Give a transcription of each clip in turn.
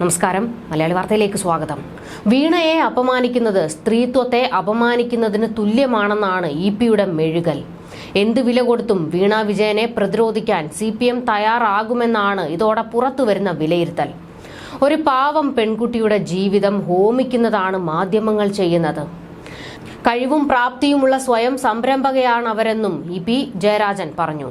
നമസ്കാരം. മലയാളി വാർത്തയിലേക്ക് സ്വാഗതം. വീണയെ അപമാനിക്കുന്നത് സ്ത്രീത്വത്തെ അപമാനിക്കുന്നതിന് തുല്യമാണെന്നാണ് ഇ പിയുടെ മെഴുകൽ. എന്ത് വില കൊടുത്തും വീണ വിജയനെ പ്രതിരോധിക്കാൻ സി പി എം തയ്യാറാകുമെന്നാണ് ഇതോടെ പുറത്തു വരുന്ന വിലയിരുത്തൽ. ഒരു പാവം പെൺകുട്ടിയുടെ ജീവിതം ഹോമിക്കുന്നതാണ് മാധ്യമങ്ങൾ ചെയ്യുന്നത്. കഴിവും പ്രാപ്തിയുമുള്ള സ്വയം സംരംഭകയാണ് അവരെന്നും ഇ പി ജയരാജൻ പറഞ്ഞു.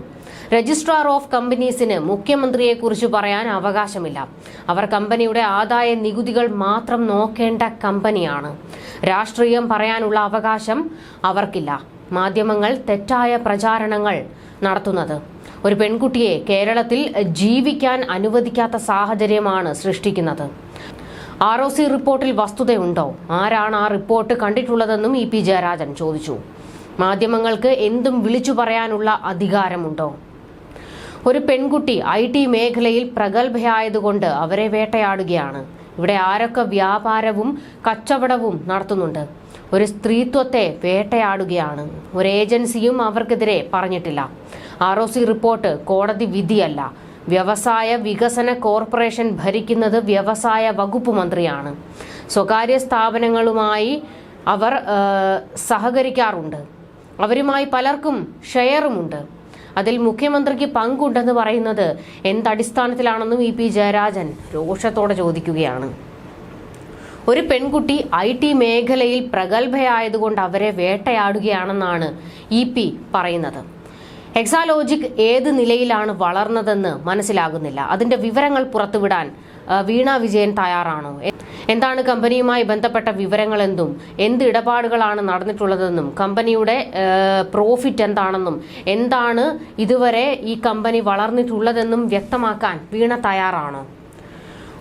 രജിസ്ട്രാർ ഓഫ് കമ്പനീസിന് മുഖ്യമന്ത്രിയെക്കുറിച്ച് പറയാൻ അവകാശമില്ല. അവർ കമ്പനിയുടെ ആദായ നികുതികൾ മാത്രം നോക്കേണ്ട കമ്പനിയാണ്. രാഷ്ട്രീയം പറയാനുള്ള അവകാശം അവർക്കില്ല. മാധ്യമങ്ങൾ തെറ്റായ പ്രചാരണങ്ങൾ നടത്തുന്നത്. ഒരു പെൺകുട്ടിയെ കേരളത്തിൽ ജീവിക്കാൻ അനുവദിക്കാത്ത സാഹചര്യമാണ് സൃഷ്ടിക്കുന്നത്. ആർ ഒ സി റിപ്പോർട്ടിൽ വസ്തുതയുണ്ടോ? ആരാണ് ആ റിപ്പോർട്ട് കണ്ടിട്ടുള്ളതെന്നും ഇ പി ജയരാജൻ ചോദിച്ചു. മാധ്യമങ്ങൾക്ക് എന്തും വിളിച്ചു പറയാനുള്ള അധികാരമുണ്ടോ? ഒരു പെൺകുട്ടി ഐ ടി മേഖലയിൽ പ്രഗത്ഭയായതുകൊണ്ട് അവരെ വേട്ടയാടുകയാണ്. ഇവിടെ ആരൊക്കെ വ്യാപാരവും കച്ചവടവും നടത്തുന്നുണ്ട്? ഒരു സ്ത്രീത്വത്തെ വേട്ടയാടുകയാണ്. ഒരു ഏജൻസിയും അവർക്കെതിരെ പറഞ്ഞിട്ടില്ല. ആർ റിപ്പോർട്ട് കോടതി വിധിയല്ല. വ്യവസായ വികസന കോർപ്പറേഷൻ ഭരിക്കുന്നത് വ്യവസായ വകുപ്പ് മന്ത്രിയാണ്. സ്വകാര്യ സ്ഥാപനങ്ങളുമായി അവർ സഹകരിക്കാറുണ്ട്. അവരുമായി പലർക്കും ഷെയറുമുണ്ട്. അതിൽ മുഖ്യമന്ത്രിക്ക് പങ്കുണ്ടെന്ന് പറയുന്നത് എന്തടിസ്ഥാനത്തിലാണെന്നും ഇ പി ജയരാജൻ രോഷത്തോടെ ചോദിക്കുകയാണ്. ഒരു പെൺകുട്ടി ഐ ടി മേഖലയിൽ പ്രഗത്ഭയായതുകൊണ്ട് അവരെ വേട്ടയാടുകയാണെന്നാണ് ഇ പി പറയുന്നത്. എക്സാലോജിക് ഏത് നിലയിലാണ് വളർന്നതെന്ന് മനസ്സിലാകുന്നില്ല. അതിന്റെ വിവരങ്ങൾ പുറത്തുവിടാൻ വീണ വിജയൻ തയ്യാറാണോ. എന്താണ് കമ്പനിയുമായി ബന്ധപ്പെട്ട വിവരങ്ങൾ വിവരങ്ങളെന്തും എന്ത് ഇടപാടുകളാണ് നടന്നിട്ടുള്ളതെന്നും കമ്പനിയുടെ പ്രോഫിറ്റ് എന്താണെന്നും എന്താണ് ഇതുവരെ ഈ കമ്പനി വളർന്നിട്ടുള്ളതെന്നും വ്യക്തമാക്കാൻ വീണ തയ്യാറാണോ.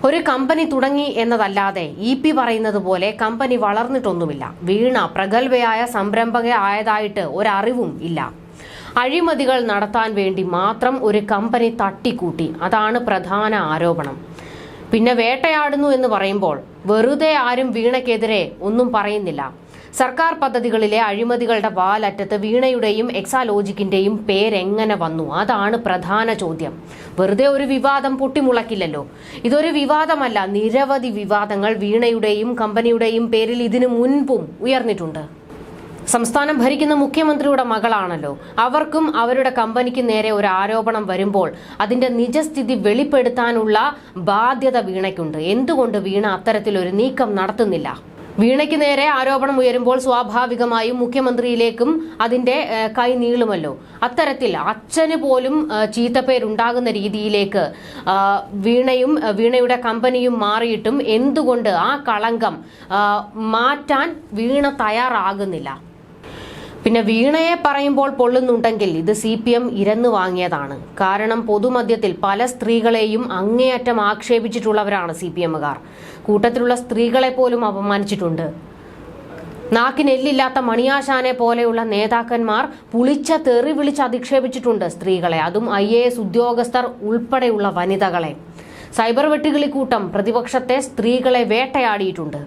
ഒരു കമ്പനി തുടങ്ങി എന്നതല്ലാതെ ഇ പി പറയുന്നത് പോലെ കമ്പനി വളർന്നിട്ടൊന്നുമില്ല. വീണ പ്രഗത്ഭയായ സംരംഭക ആയതായിട്ട് ഒരറിവും ഇല്ല. അഴിമതികൾ നടത്താൻ വേണ്ടി മാത്രം ഒരു കമ്പനി തട്ടിക്കൂട്ടി. അതാണ് പ്രധാന ആരോപണം. പിന്നെ വേട്ടയാടുന്നു എന്ന് പറയുമ്പോൾ വെറുതെ ആരും വീണയ്ക്കെതിരെ ഒന്നും പറയുന്നില്ല. സർക്കാർ പദ്ധതികളിലെ അഴിമതികളുടെ വാലറ്റത്ത് വീണയുടെയും എക്സാലോജിക്കിന്റെയും പേരെങ്ങനെ വന്നു? അതാണ് പ്രധാന ചോദ്യം. വെറുതെ ഒരു വിവാദം പൊട്ടിമുളക്കില്ലല്ലോ. ഇതൊരു വിവാദമല്ല നിരവധി വിവാദങ്ങൾ വീണയുടെയും കമ്പനിയുടെയും പേരിൽ ഇതിനു മുൻപും ഉയർന്നിട്ടുണ്ട്. സംസ്ഥാനം ഭരിക്കുന്ന മുഖ്യമന്ത്രിയുടെ മകളാണല്ലോ. അവർക്കും അവരുടെ കമ്പനിക്ക് നേരെ ഒരു ആരോപണം വരുമ്പോൾ അതിന്റെ നിജസ്ഥിതി വെളിപ്പെടുത്താനുള്ള ബാധ്യത വീണയ്ക്കുണ്ട്. എന്തുകൊണ്ട് വീണ അത്തരത്തിലൊരു നീക്കം നടത്തുന്നില്ല? വീണയ്ക്ക് നേരെ ആരോപണം ഉയരുമ്പോൾ സ്വാഭാവികമായും മുഖ്യമന്ത്രിയിലേക്കും അതിന്റെ കൈ നീളുമല്ലോ. അത്തരത്തിൽ അച്ഛന് പോലും ചീത്തപ്പേരുണ്ടാകുന്ന രീതിയിലേക്ക് വീണയും വീണയുടെ കമ്പനിയും മാറിയിട്ടും എന്തുകൊണ്ട് ആ കളങ്കം മാറ്റാൻ വീണ തയ്യാറാകുന്നില്ല? പിന്നെ വീണയെ പറയുമ്പോൾ പൊള്ളുന്നുണ്ടെങ്കിൽ ഇത് സി പി എം ഇരന്നു വാങ്ങിയതാണ്. കാരണം പൊതുമധ്യത്തിൽ പല സ്ത്രീകളെയും അങ്ങേയറ്റം ആക്ഷേപിച്ചിട്ടുള്ളവരാണ് സി പി എമ്മുകാർ. കൂട്ടത്തിലുള്ള സ്ത്രീകളെ പോലും അപമാനിച്ചിട്ടുണ്ട്. നാക്കിനെല്ലില്ലാത്ത മണിയാശാനെ പോലെയുള്ള നേതാക്കന്മാർ പുളിച്ച തെറി വിളിച്ച് അധിക്ഷേപിച്ചിട്ടുണ്ട് സ്ത്രീകളെ. അതും ഐ എ എസ് ഉദ്യോഗസ്ഥർ ഉൾപ്പെടെയുള്ള വനിതകളെ. സൈബർ വെട്ടുകിളിക്കൂട്ടം പ്രതിപക്ഷത്തെ സ്ത്രീകളെ വേട്ടയാടിയിട്ടുണ്ട്.